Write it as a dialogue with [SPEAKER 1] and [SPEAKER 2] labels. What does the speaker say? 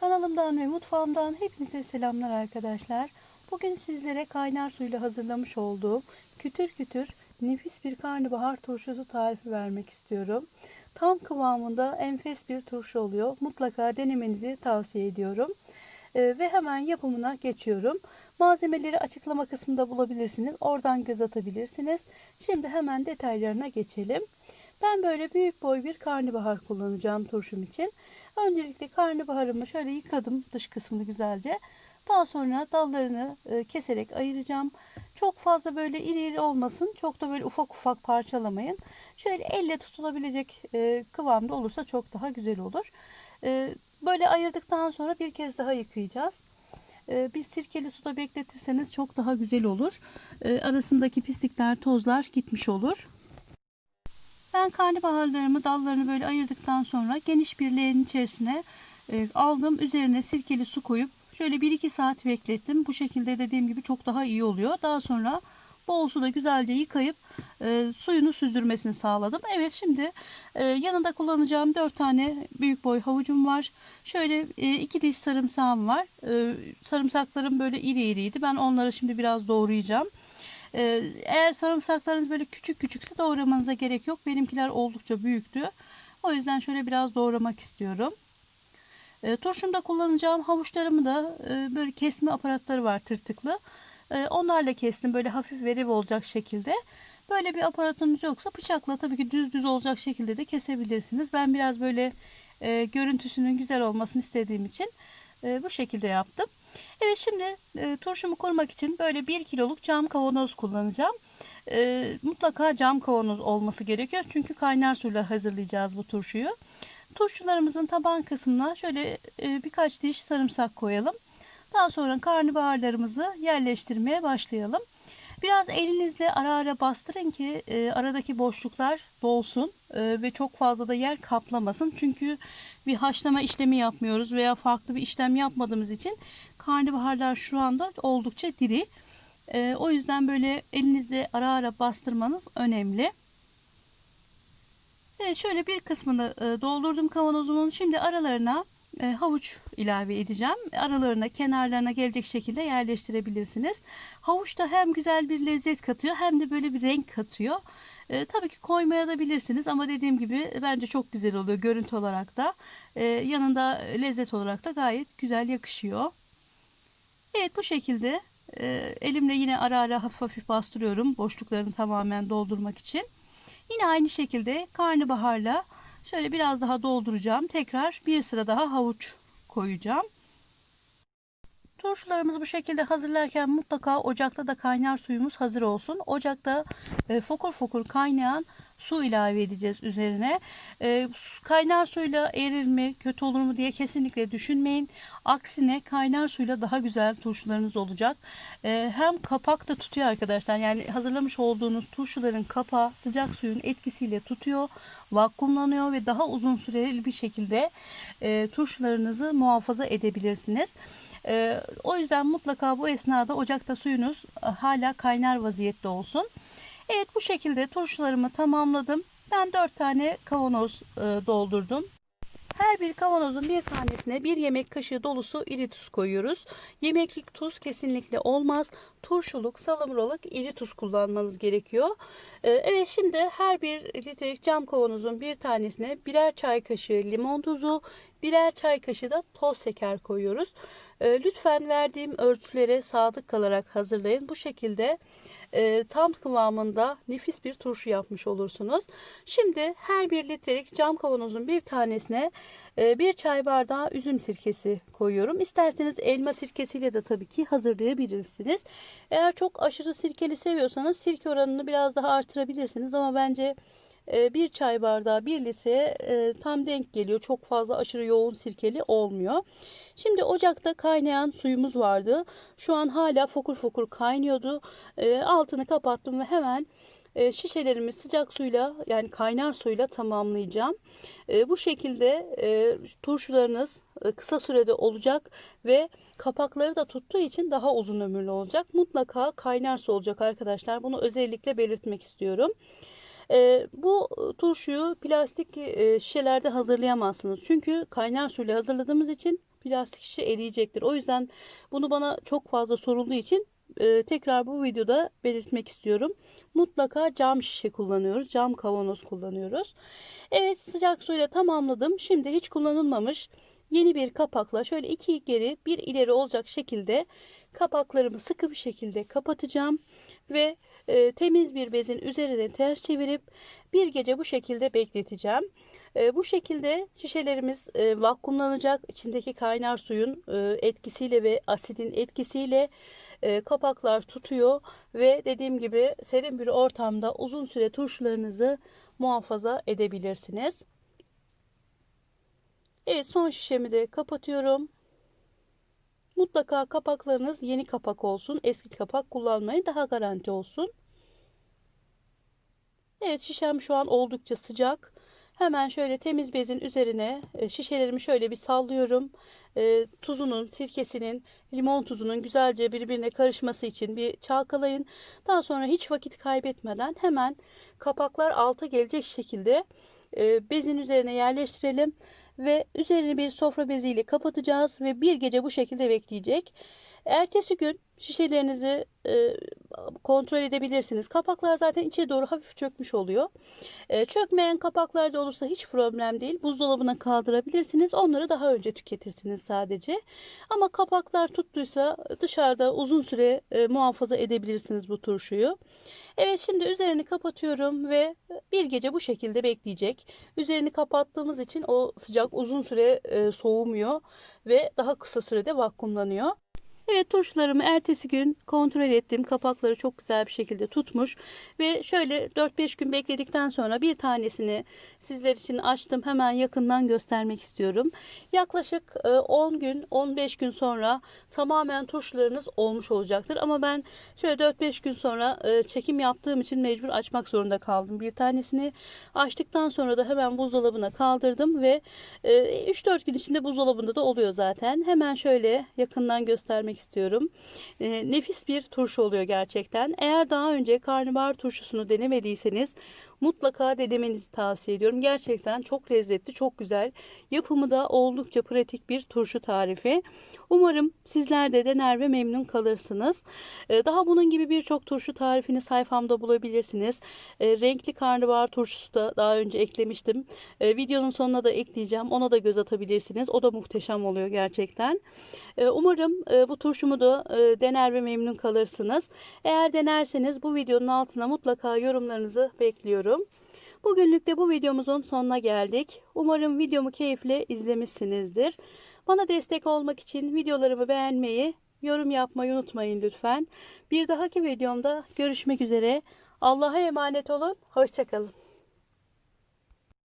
[SPEAKER 1] Kanalımdan ve mutfağımdan hepinize selamlar arkadaşlar. Bugün sizlere kaynar suyla hazırlamış olduğum kütür kütür nefis bir karnabahar turşusu tarifi vermek istiyorum. Tam kıvamında enfes bir turşu oluyor. Mutlaka denemenizi tavsiye ediyorum. Ee, ve hemen yapımına geçiyorum. Malzemeleri açıklama kısmında bulabilirsiniz. Oradan göz atabilirsiniz. Şimdi hemen detaylarına geçelim. Ben böyle büyük boy bir karnabahar kullanacağım turşum için. Öncelikle karnabaharımı şöyle yıkadım dış kısmını güzelce. Daha sonra dallarını e, keserek ayıracağım. Çok fazla böyle iri iri olmasın. Çok da böyle ufak ufak parçalamayın. Şöyle elle tutulabilecek e, kıvamda olursa çok daha güzel olur. E, böyle ayırdıktan sonra bir kez daha yıkayacağız. Bir sirkeli suda bekletirseniz çok daha güzel olur. Arasındaki pislikler, tozlar gitmiş olur. Ben karnabaharlarımı dallarını böyle ayırdıktan sonra geniş bir leğenin içerisine e, aldım. Üzerine sirkeli su koyup şöyle 1-2 saat beklettim. Bu şekilde dediğim gibi çok daha iyi oluyor. Daha sonra bol suda güzelce yıkayıp e, suyunu süzdürmesini sağladım. Evet şimdi e, yanında kullanacağım 4 tane büyük boy havucum var. Şöyle 2 diş sarımsağım var. E, sarımsaklarım böyle iri iriydi. Ben onları şimdi biraz doğrayacağım. Ee, eğer sarımsaklarınız böyle küçük küçükse doğramanıza gerek yok. Benimkiler oldukça büyüktü. O yüzden şöyle biraz doğramak istiyorum. E, turşumda kullanacağım havuçlarımı da e, böyle kesme aparatları var tırtıklı. E, onlarla kestim böyle hafif verim olacak şekilde. Böyle bir aparatınız yoksa bıçakla tabii ki düz düz olacak şekilde de kesebilirsiniz. Ben biraz böyle e, görüntüsünün güzel olmasını istediğim için e, bu şekilde yaptım. Evet şimdi e, turşumu korumak için böyle 1 kiloluk cam kavanoz kullanacağım. E, mutlaka cam kavanoz olması gerekiyor. Çünkü kaynar suyla hazırlayacağız bu turşuyu. Turşularımızın taban kısmına şöyle e, birkaç diş sarımsak koyalım. Daha sonra karnabaharlarımızı yerleştirmeye başlayalım. Biraz elinizle ara ara bastırın ki e, aradaki boşluklar dolsun ve çok fazla da yer kaplamasın. Çünkü bir haşlama işlemi yapmıyoruz veya farklı bir işlem yapmadığımız için karnabaharlar şu anda oldukça diri. E, o yüzden böyle elinizle ara ara bastırmanız önemli. Evet şöyle bir kısmını e, doldurdum kavanozumun. Şimdi aralarına e, havuç ilave edeceğim. Aralarına, kenarlarına gelecek şekilde yerleştirebilirsiniz. Havuç da hem güzel bir lezzet katıyor hem de böyle bir renk katıyor. E, tabii ki koymaya da bilirsiniz ama dediğim gibi bence çok güzel oluyor görüntü olarak da. E, yanında lezzet olarak da gayet güzel yakışıyor. Evet bu şekilde e, elimle yine ara ara hafif hafif bastırıyorum boşluklarını tamamen doldurmak için. Yine aynı şekilde karnabaharla Şöyle biraz daha dolduracağım. Tekrar bir sıra daha havuç koyacağım. Turşularımızı bu şekilde hazırlarken mutlaka ocakta da kaynar suyumuz hazır olsun. Ocakta e, fokur fokur kaynayan su ilave edeceğiz üzerine. E, kaynar suyla erir mi, kötü olur mu diye kesinlikle düşünmeyin. Aksine kaynar suyla daha güzel turşularınız olacak. E, hem kapak da tutuyor arkadaşlar. Yani hazırlamış olduğunuz turşuların kapağı sıcak suyun etkisiyle tutuyor, vakumlanıyor ve daha uzun süreli bir şekilde e, turşularınızı muhafaza edebilirsiniz. E, o yüzden mutlaka bu esnada ocakta suyunuz e, hala kaynar vaziyette olsun. Evet bu şekilde turşularımı tamamladım. Ben 4 tane kavanoz e, doldurdum. Her bir kavanozun bir tanesine bir yemek kaşığı dolusu iri tuz koyuyoruz. Yemeklik tuz kesinlikle olmaz. Turşuluk, salamuralık iri tuz kullanmanız gerekiyor. Ee, evet şimdi her bir litrelik cam kavanozun bir tanesine birer çay kaşığı limon tuzu, birer çay kaşığı da toz şeker koyuyoruz. Ee, lütfen verdiğim ölçülere sadık kalarak hazırlayın. Bu şekilde e, tam kıvamında nefis bir turşu yapmış olursunuz. Şimdi her bir litrelik cam kavanozun bir tanesine e, bir çay bardağı üzüm sirkesi koyuyorum. İsterseniz elma sirkesiyle de tabii ki hazırlayabilirsiniz. Eğer çok aşırı sirkeli seviyorsanız sirke oranını biraz daha artırabilirsiniz ama bence bir çay bardağı bir litreye e, tam denk geliyor. Çok fazla aşırı yoğun sirkeli olmuyor. Şimdi ocakta kaynayan suyumuz vardı. Şu an hala fokur fokur kaynıyordu. E, altını kapattım ve hemen şişelerimi sıcak suyla yani kaynar suyla tamamlayacağım. Bu şekilde turşularınız kısa sürede olacak ve kapakları da tuttuğu için daha uzun ömürlü olacak. Mutlaka kaynar su olacak arkadaşlar. Bunu özellikle belirtmek istiyorum. E, bu turşuyu plastik e, şişelerde hazırlayamazsınız. Çünkü kaynar suyla hazırladığımız için plastik şişe eriyecektir. O yüzden bunu bana çok fazla sorulduğu için e, tekrar bu videoda belirtmek istiyorum. Mutlaka cam şişe kullanıyoruz. Cam kavanoz kullanıyoruz. Evet sıcak suyla tamamladım. Şimdi hiç kullanılmamış yeni bir kapakla şöyle iki geri bir ileri olacak şekilde kapaklarımı sıkı bir şekilde kapatacağım ve e, temiz bir bezin üzerine ters çevirip bir gece bu şekilde bekleteceğim. E, bu şekilde şişelerimiz e, vakumlanacak. İçindeki kaynar suyun e, etkisiyle ve asidin etkisiyle e, kapaklar tutuyor ve dediğim gibi serin bir ortamda uzun süre turşularınızı muhafaza edebilirsiniz. Evet son şişemi de kapatıyorum. Mutlaka kapaklarınız yeni kapak olsun. Eski kapak kullanmayın daha garanti olsun. Evet şişem şu an oldukça sıcak. Hemen şöyle temiz bezin üzerine e, şişelerimi şöyle bir sallıyorum. E, tuzunun, sirkesinin, limon tuzunun güzelce birbirine karışması için bir çalkalayın. Daha sonra hiç vakit kaybetmeden hemen kapaklar alta gelecek şekilde e, bezin üzerine yerleştirelim ve üzerini bir sofra beziyle kapatacağız ve bir gece bu şekilde bekleyecek. Ertesi gün şişelerinizi e, kontrol edebilirsiniz. Kapaklar zaten içe doğru hafif çökmüş oluyor. E, çökmeyen kapaklar da olursa hiç problem değil. Buzdolabına kaldırabilirsiniz. Onları daha önce tüketirsiniz sadece. Ama kapaklar tuttuysa dışarıda uzun süre e, muhafaza edebilirsiniz bu turşuyu. Evet şimdi üzerini kapatıyorum ve bir gece bu şekilde bekleyecek. Üzerini kapattığımız için o sıcak uzun süre e, soğumuyor ve daha kısa sürede vakumlanıyor. Evet turşularımı ertesi gün kontrol ettim. Kapakları çok güzel bir şekilde tutmuş. Ve şöyle 4-5 gün bekledikten sonra bir tanesini sizler için açtım. Hemen yakından göstermek istiyorum. Yaklaşık 10 e, gün 15 gün sonra tamamen turşularınız olmuş olacaktır. Ama ben şöyle 4-5 gün sonra e, çekim yaptığım için mecbur açmak zorunda kaldım. Bir tanesini açtıktan sonra da hemen buzdolabına kaldırdım ve 3-4 e, gün içinde buzdolabında da oluyor zaten. Hemen şöyle yakından göstermek söylemek istiyorum. E, nefis bir turşu oluyor gerçekten. Eğer daha önce karnabahar turşusunu denemediyseniz mutlaka denemenizi tavsiye ediyorum. Gerçekten çok lezzetli, çok güzel. Yapımı da oldukça pratik bir turşu tarifi. Umarım sizler de dener ve memnun kalırsınız. E, daha bunun gibi birçok turşu tarifini sayfamda bulabilirsiniz. E, renkli karnabahar turşusu da daha önce eklemiştim. E, videonun sonuna da ekleyeceğim. Ona da göz atabilirsiniz. O da muhteşem oluyor gerçekten. Umarım e, bu turşumu da e, dener ve memnun kalırsınız. Eğer denerseniz bu videonun altına mutlaka yorumlarınızı bekliyorum. Bugünlük de bu videomuzun sonuna geldik. Umarım videomu keyifle izlemişsinizdir. Bana destek olmak için videolarımı beğenmeyi, yorum yapmayı unutmayın lütfen. Bir dahaki videomda görüşmek üzere. Allah'a emanet olun. Hoşçakalın.